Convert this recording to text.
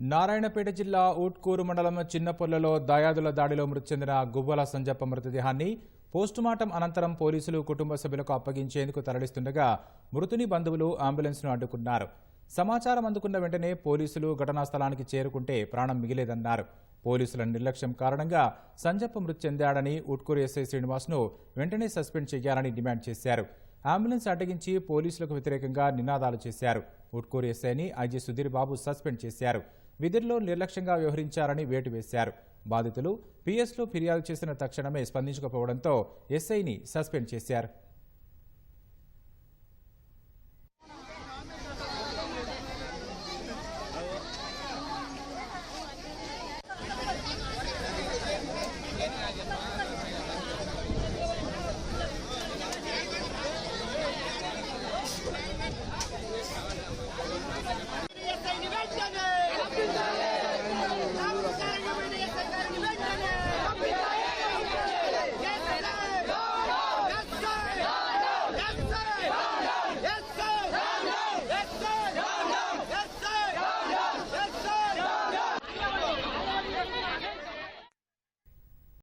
నారాయణపేట జిల్లా ఊట్కూరు మండలం చిన్నపొల్లలో దాయాదుల దాడిలో మృతి చెందిన గువ్వల సంజప్ప మృతదేహాన్ని పోస్టుమార్టం అనంతరం పోలీసులు కుటుంబ సభ్యులకు అప్పగించేందుకు తరలిస్తుండగా మృతుని బంధువులు అంబులెన్స్ను అడ్డుకున్నారు. సమాచారం అందుకున్న వెంటనే పోలీసులు ఘటనా స్థలానికి చేరుకుంటే ప్రాణం మిగిలేదన్నారు. పోలీసుల నిర్లక్ష్యం కారణంగా సంజప్ప మృతి చెందాడని ఉట్కూరు ఎస్ఐ శ్రీనివాస్ను వెంటనే సస్పెండ్ చేయాలని డిమాండ్ చేశారు. అంబులెన్స్ అడ్డగించి పోలీసులకు వ్యతిరేకంగా నినాదాలు చేశారు. ఉట్కూరు ఎస్ఐని ఐజీ సుధీర్ బాబు సస్పెండ్ చేశారు. విధుల్లో నిర్లక్ష్యంగా వ్యవహరించారని వేటు వేశారు బాధితులు పీఎస్లో ఫిర్యాదు చేసిన తక్షణమే స్పందించకపోవడంతో ఎస్ఐని సస్పెండ్ చేశారు.